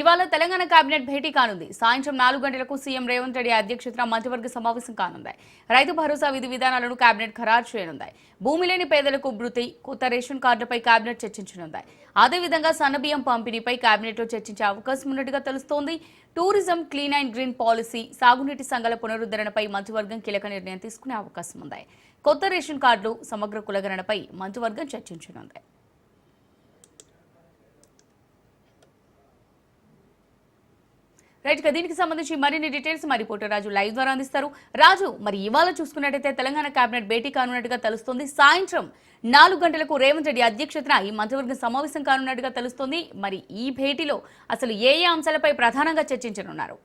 ఇవాళ తెలంగాణ కేబినెట్ భేటీ కానుంది. సాయంత్రం నాలుగు గంటలకు సీఎం రేవంత్ రెడ్డి అధ్యక్షతన మంత్రివర్గ సమావేశం కానుంది. రైతు భరోసా విధి విధానాలను కేబినెట్ ఖరారు చేయనుంది. భూమి లేని పేదలకు భృతి కొత్త రేషన్ కార్డులపై కేబినెట్ చర్చించనుంది. అదేవిధంగా సన్నబియ్యం పంపిణీపై కేబినెట్లో చర్చించే అవకాశం ఉన్నట్టుగా తెలుస్తోంది. Tourism clean and green policy సాగునీటి సంఘాల పునరుద్ధరణపై మంత్రివర్గం కీలక నిర్ణయం తీసుకునే అవకాశం ఉంది. కొత్త రేషన్ కార్డులు సమగ్ర కులగణనపై మంత్రివర్గం చర్చించనుంది. రైట్ దీనికి సంబంధించి మరిన్ని డీటెయిల్స్ మా రిపోర్టర్ రాజు లైవ్ ద్వారా అందిస్తారు. రాజు మరి ఇవాళ చూసుకున్నట్టయితే తెలంగాణ కేబినెట్ భేటీ కానున్నట్టుగా తెలుస్తుంది. సాయంత్రం నాలుగు గంటలకు రేవంత్ రెడ్డి అధ్యక్షతన ఈ మంత్రివర్గం సమావేశం కానున్నట్టుగా తెలుస్తోంది. మరి ఈ భేటీలో అసలు ఏ ఏ అంశాలపై ప్రధానంగా చర్చించనున్నారు?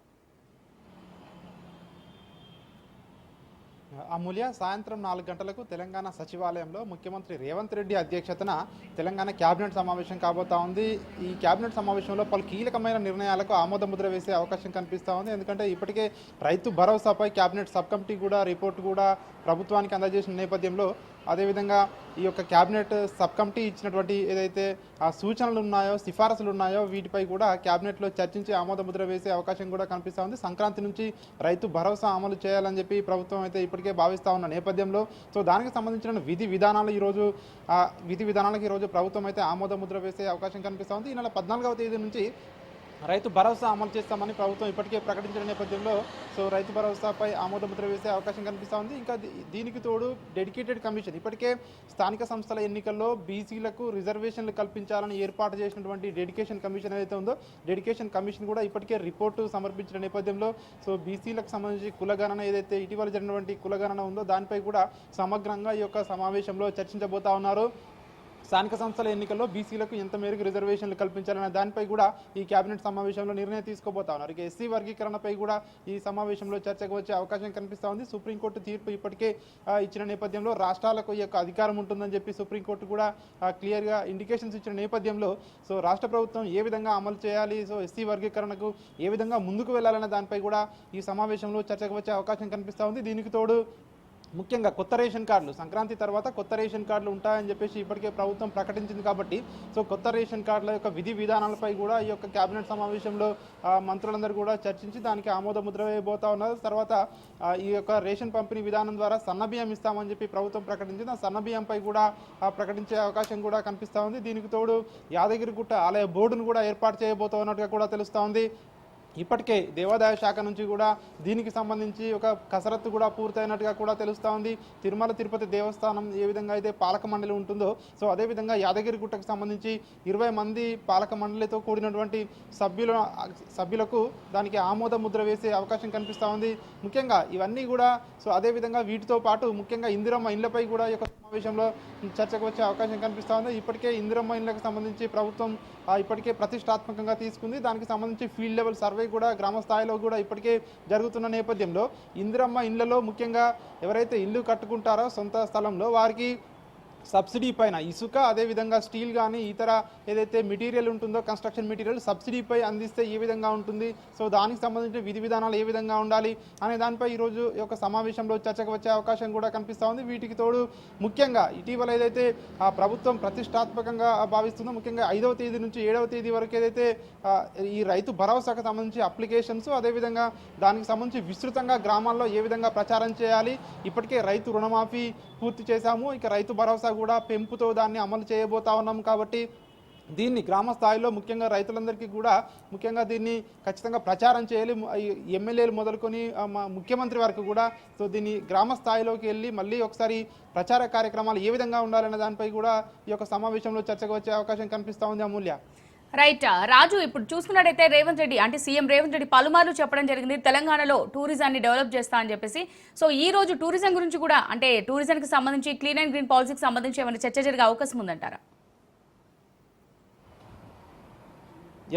అమూల్య సాయంత్రం నాలుగు గంటలకు తెలంగాణ సచివాలయంలో ముఖ్యమంత్రి రేవంత్ రెడ్డి అధ్యక్షతన తెలంగాణ కేబినెట్ సమావేశం కాబోతా ఉంది. ఈ కేబినెట్ సమావేశంలో పలు కీలకమైన నిర్ణయాలకు ఆమోద ముద్ర వేసే అవకాశం కనిపిస్తూ ఉంది. ఎందుకంటే ఇప్పటికే రైతు భరోసాపై కేబినెట్ సబ్ కమిటీ కూడా రిపోర్ట్ కూడా ప్రభుత్వానికి అందజేసిన నేపథ్యంలో అదేవిధంగా ఈ యొక్క కేబినెట్ సబ్ కమిటీ ఇచ్చినటువంటి ఏదైతే ఆ సూచనలు ఉన్నాయో సిఫారసులు ఉన్నాయో వీటిపై కూడా కేబినెట్లో చర్చించి ఆమోద ముద్ర వేసే అవకాశం కూడా కనిపిస్తూ ఉంది. సంక్రాంతి నుంచి రైతు భరోసా అమలు చేయాలని చెప్పి ప్రభుత్వం అయితే ఇప్పటికే భావిస్తూ ఉన్న నేపథ్యంలో సో దానికి సంబంధించిన విధి విధానాలు ఈరోజు విధి విధానాలకు ఈరోజు ప్రభుత్వం అయితే ఆమోద ముద్ర వేసే అవకాశం కనిపిస్తూ ఉంది. ఈ నెల పద్నాలుగవ తేదీ నుంచి రైతు భరోసా అమలు చేస్తామని ప్రభుత్వం ఇప్పటికే ప్రకటించిన నేపథ్యంలో సో రైతు భరోసాపై ఆమోద ముద్ర వేసే అవకాశం కనిపిస్తూ ఉంది ఇంకా దీనికి తోడు డెడికేటెడ్ కమిషన్ ఇప్పటికే స్థానిక సంస్థల ఎన్నికల్లో బీసీలకు రిజర్వేషన్లు కల్పించాలని ఏర్పాటు చేసినటువంటి డెడికేషన్ కమిషన్ ఏదైతే ఉందో డెడికేషన్ కమిషన్ కూడా ఇప్పటికే రిపోర్టు సమర్పించిన నేపథ్యంలో సో బీసీలకు సంబంధించి కులగణన ఏదైతే ఇటీవల జరిగినటువంటి కులగణన ఉందో దానిపై కూడా సమగ్రంగా ఈ యొక్క సమావేశంలో చర్చించబోతా ఉన్నారు. స్థానిక సంస్థల ఎన్నికల్లో బీసీలకు ఎంత మేరకు రిజర్వేషన్లు కల్పించాలనే దానిపై కూడా ఈ కేబినెట్ సమావేశంలో నిర్ణయం తీసుకోబోతా ఉన్నారు. ఇక ఎస్సీ వర్గీకరణపై కూడా ఈ సమావేశంలో చర్చకు వచ్చే అవకాశం కనిపిస్తూ ఉంది సుప్రీంకోర్టు తీర్పు ఇప్పటికే ఇచ్చిన నేపథ్యంలో రాష్ట్రాలకు ఈ యొక్క అధికారం ఉంటుందని చెప్పి సుప్రీంకోర్టు కూడా క్లియర్గా ఇండికేషన్స్ ఇచ్చిన నేపథ్యంలో సో రాష్ట్ర ప్రభుత్వం ఏ విధంగా అమలు చేయాలి సో ఎస్సీ వర్గీకరణకు ఏ విధంగా ముందుకు వెళ్ళాలన్న దానిపై కూడా ఈ సమావేశంలో చర్చకు వచ్చే అవకాశం కనిపిస్తూ ఉంది దీనికి తోడు ముఖ్యంగా కొత్త రేషన్ కార్డులు. సంక్రాంతి తర్వాత కొత్త రేషన్ కార్డులు ఉంటాయని చెప్పేసి ఇప్పటికే ప్రభుత్వం ప్రకటించింది కాబట్టి సో కొత్త రేషన్ కార్డుల యొక్క విధి విధానాలపై కూడా ఈ యొక్క కేబినెట్ సమావేశంలో మంత్రులందరూ కూడా చర్చించి దానికి ఆమోద ముద్ర వేయబోతా ఉన్నారు. తర్వాత ఈ యొక్క రేషన్ పంపిణీ విధానం ద్వారా సన్నబియ్యం ఇస్తామని చెప్పి ప్రభుత్వం ప్రకటించింది. ఆ సన్నబియ్యంపై కూడా ప్రకటించే అవకాశం కూడా కనిపిస్తూ ఉంది. దీనికి తోడు యాదగిరిగుట్ట ఆలయ బోర్డును కూడా ఏర్పాటు చేయబోతున్నట్టుగా కూడా తెలుస్తూ ఉంది. ఇప్పటికే దేవాదాయ శాఖ నుంచి కూడా దీనికి సంబంధించి ఒక కసరత్తు కూడా పూర్తయినట్టుగా కూడా తెలుస్తూ ఉంది. తిరుమల తిరుపతి దేవస్థానం ఏ విధంగా అయితే పాలక మండలి ఉంటుందో సో అదేవిధంగా యాదగిరిగుట్టకు సంబంధించి ఇరవై మంది పాలక మండలితో కూడినటువంటి సభ్యుల సభ్యులకు దానికి ఆమోద ముద్ర వేసే అవకాశం కనిపిస్తూ ఉంది. ముఖ్యంగా ఇవన్నీ కూడా సో అదేవిధంగా వీటితో పాటు ముఖ్యంగా ఇందిరమ్మ ఇండ్లపై కూడా ఈ యొక్క సమావేశంలో చర్చకు వచ్చే అవకాశం కనిపిస్తూ ఉంది. ఇప్పటికే ఇందిరమ్మ ఇళ్ళకు సంబంధించి ప్రభుత్వం ఇప్పటికే ప్రతిష్టాత్మకంగా తీసుకుంది. దానికి సంబంధించి ఫీల్డ్ లెవెల్ సర్వే కూడా గ్రామ స్థాయిలో కూడా ఇప్పటికే జరుగుతున్న నేపథ్యంలో ఇందిరమ్మ ఇళ్ళలో ముఖ్యంగా ఎవరైతే ఇల్లు కట్టుకుంటారో సొంత స్థలంలో వారికి సబ్సిడీ పైన ఇసుక అదేవిధంగా స్టీల్ కానీ ఇతర ఏదైతే మెటీరియల్ ఉంటుందో కన్స్ట్రక్షన్ మెటీరియల్ సబ్సిడీపై అందిస్తే ఏ విధంగా ఉంటుంది? సో దానికి సంబంధించిన విధి విధానాలు ఏ విధంగా ఉండాలి? అనే దానిపై ఈరోజు ఈ యొక్క సమావేశంలో చర్చకు వచ్చే అవకాశం కూడా కనిపిస్తూ ఉంది. వీటికి తోడు ముఖ్యంగా ఇటీవల ఏదైతే ఆ ప్రభుత్వం ప్రతిష్టాత్మకంగా భావిస్తుందో ముఖ్యంగా ఐదవ తేదీ నుంచి ఏడవ తేదీ వరకు ఏదైతే ఈ రైతు భరోసాకు సంబంధించి అప్లికేషన్స్ అదేవిధంగా దానికి సంబంధించి విస్తృతంగా గ్రామాల్లో ఏ విధంగా ప్రచారం చేయాలి? ఇప్పటికే రైతు రుణమాఫీ పూర్తి చేశాము. ఇక రైతు భరోసా కూడా పెంపుతో దాన్ని అమలు చేయబోతా ఉన్నాం కాబట్టి దీన్ని గ్రామ స్థాయిలో ముఖ్యంగా రైతులందరికీ కూడా ముఖ్యంగా దీన్ని ఖచ్చితంగా ప్రచారం చేయాలి. ఎమ్మెల్యేలు మొదలుకొని మా ముఖ్యమంత్రి వరకు కూడా సో దీన్ని గ్రామ స్థాయిలోకి వెళ్ళి మళ్ళీ ఒకసారి ప్రచార కార్యక్రమాలు ఏ విధంగా ఉండాలనే దానిపై కూడా ఈ యొక్క సమావేశంలో చర్చకు వచ్చే అవకాశం కనిపిస్తూ ఉంది అమూల్య. రైట్ రాజు ఇప్పుడు చూసుకున్నట్టయితే రేవంత్ రెడ్డి అంటే సీఎం రేవంత్ రెడ్డి పలుమార్లు చెప్పడం జరిగింది. తెలంగాణలో టూరిజాన్ని డెవలప్ చేస్తా అని చెప్పేసి. సో ఈ రోజు టూరిజం గురించి కూడా అంటే టూరిజంకి సంబంధించి క్లీన్ అండ్ గ్రీన్ పాలసీకి సంబంధించి ఏమైనా చర్చ జరిగే అవకాశం ఉందంటారా?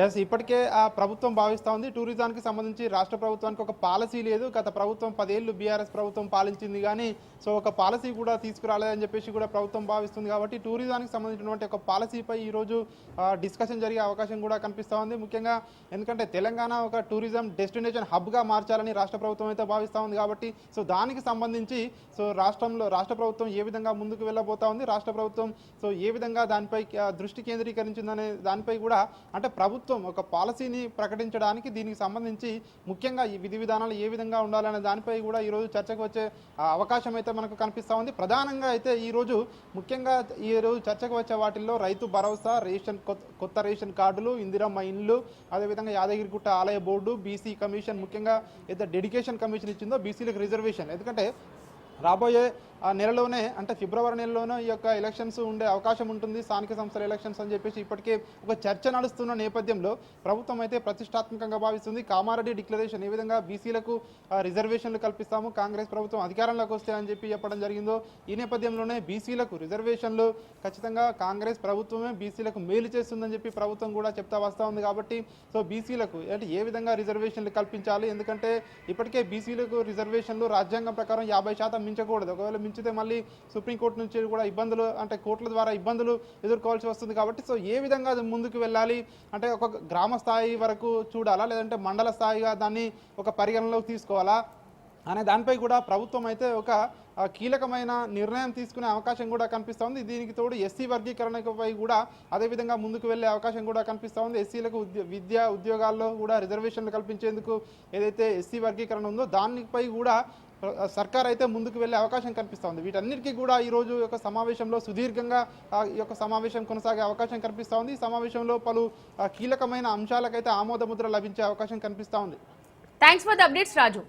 ఎస్ ఇప్పటికే ఆ ప్రభుత్వం భావిస్తూ ఉంది. టూరిజానికి సంబంధించి రాష్ట్ర ప్రభుత్వానికి ఒక పాలసీ లేదు. గత ప్రభుత్వం పదేళ్ళు బీఆర్ఎస్ ప్రభుత్వం పాలించింది కానీ సో ఒక పాలసీ కూడా తీసుకురాలేదని చెప్పేసి కూడా ప్రభుత్వం భావిస్తుంది కాబట్టి టూరిజానికి సంబంధించినటువంటి ఒక పాలసీపై ఈరోజు డిస్కషన్ జరిగే అవకాశం కూడా కనిపిస్తూ ఉంది. ముఖ్యంగా ఎందుకంటే తెలంగాణ ఒక టూరిజం డెస్టినేషన్ హబ్గా మార్చాలని రాష్ట్ర ప్రభుత్వం అయితే భావిస్తూ ఉంది కాబట్టి సో దానికి సంబంధించి సో రాష్ట్రంలో రాష్ట్ర ప్రభుత్వం ఏ విధంగా ముందుకు వెళ్ళబోతా ఉంది రాష్ట్ర ప్రభుత్వం సో ఏ విధంగా దానిపై దృష్టి కేంద్రీకరించిందనే దానిపై కూడా అంటే ప్రభుత్వం ఒక పాలసీని ప్రకటించడానికి దీనికి సంబంధించి ముఖ్యంగా ఈ విధి విధానాలు ఏ విధంగా ఉండాలనే దానిపై కూడా ఈరోజు చర్చకు వచ్చే అవకాశం అయితే మనకు కనిపిస్తూ ఉంది. ప్రధానంగా అయితే ఈరోజు ముఖ్యంగా ఈరోజు చర్చకు వచ్చే వాటిల్లో రైతు భరోసా రేషన్ కొత్త- కొత్త రేషన్ కార్డులు ఇందిరమ్మ ఇండ్లు అదేవిధంగా యాదగిరిగుట్ట ఆలయ బోర్డు బీసీ కమిషన్ ముఖ్యంగా ఏదైతే డెడికేషన్ కమిషన్ ఇచ్చిందో బీసీలకు రిజర్వేషన్. ఎందుకంటే రాబోయే ఆ నెలలోనే అంటే ఫిబ్రవరి నెలలోనే ఈ యొక్క ఎలక్షన్స్ ఉండే అవకాశం ఉంటుంది స్థానిక సంస్థల ఎలక్షన్స్ అని చెప్పేసి ఇప్పటికే ఒక చర్చ నడుస్తున్న నేపథ్యంలో ప్రభుత్వం అయితే ప్రతిష్టాత్మకంగా భావిస్తుంది. కామారెడ్డి డిక్లరేషన్ ఏ విధంగా బీసీలకు రిజర్వేషన్లు కల్పిస్తాము కాంగ్రెస్ ప్రభుత్వం అధికారంలోకి వస్తే అని చెప్పి చెప్పడం జరిగిందో ఈ నేపథ్యంలోనే బీసీలకు రిజర్వేషన్లు ఖచ్చితంగా కాంగ్రెస్ ప్రభుత్వమే బీసీలకు మేలు చేస్తుందని చెప్పి ప్రభుత్వం కూడా చెప్తా వస్తూ ఉంది కాబట్టి సో బీసీలకు అంటే ఏ విధంగా రిజర్వేషన్లు కల్పించాలి? ఎందుకంటే ఇప్పటికే బీసీలకు రిజర్వేషన్లు రాజ్యాంగం ప్రకారం యాభై శాతం మించకూడదు. ఒకవేళ మించితే మళ్ళీ సుప్రీంకోర్టు నుంచి కూడా ఇబ్బందులు అంటే కోర్టుల ద్వారా ఇబ్బందులు ఎదుర్కోవాల్సి వస్తుంది కాబట్టి సో ఏ విధంగా అది ముందుకు వెళ్ళాలి? అంటే ఒక గ్రామ స్థాయి వరకు చూడాలా? లేదంటే మండల స్థాయిగా దాన్ని ఒక పరిగణలోకి తీసుకోవాలా? అనే దానిపై కూడా ప్రభుత్వం అయితే ఒక కీలకమైన నిర్ణయం తీసుకునే అవకాశం కూడా కనిపిస్తోంది దీనికి తోడు ఎస్సీ వర్గీకరణపై కూడా అదేవిధంగా ముందుకు వెళ్ళే అవకాశం కూడా కనిపిస్తోంది ఎస్సీలకు విద్యా విద్య ఉద్యోగాల్లో కూడా రిజర్వేషన్లు కల్పించేందుకు ఏదైతే ఎస్సీ వర్గీకరణ ఉందో దానిపై కూడా సర్కార్ అయితే ముందుకు వెళ్ళే అవకాశం కనిపిస్తోంది వీటన్నిటికీ కూడా ఈ రోజు యొక్క సమావేశంలో సుదీర్ఘంగా ఈ యొక్క సమావేశం కొనసాగే అవకాశం కనిపిస్తోంది ఈ సమావేశంలో పలు కీలకమైన అంశాలకైతే ఆమోద ముద్ర లభించే అవకాశం కనిపిస్తోంది thanks for the updates Raju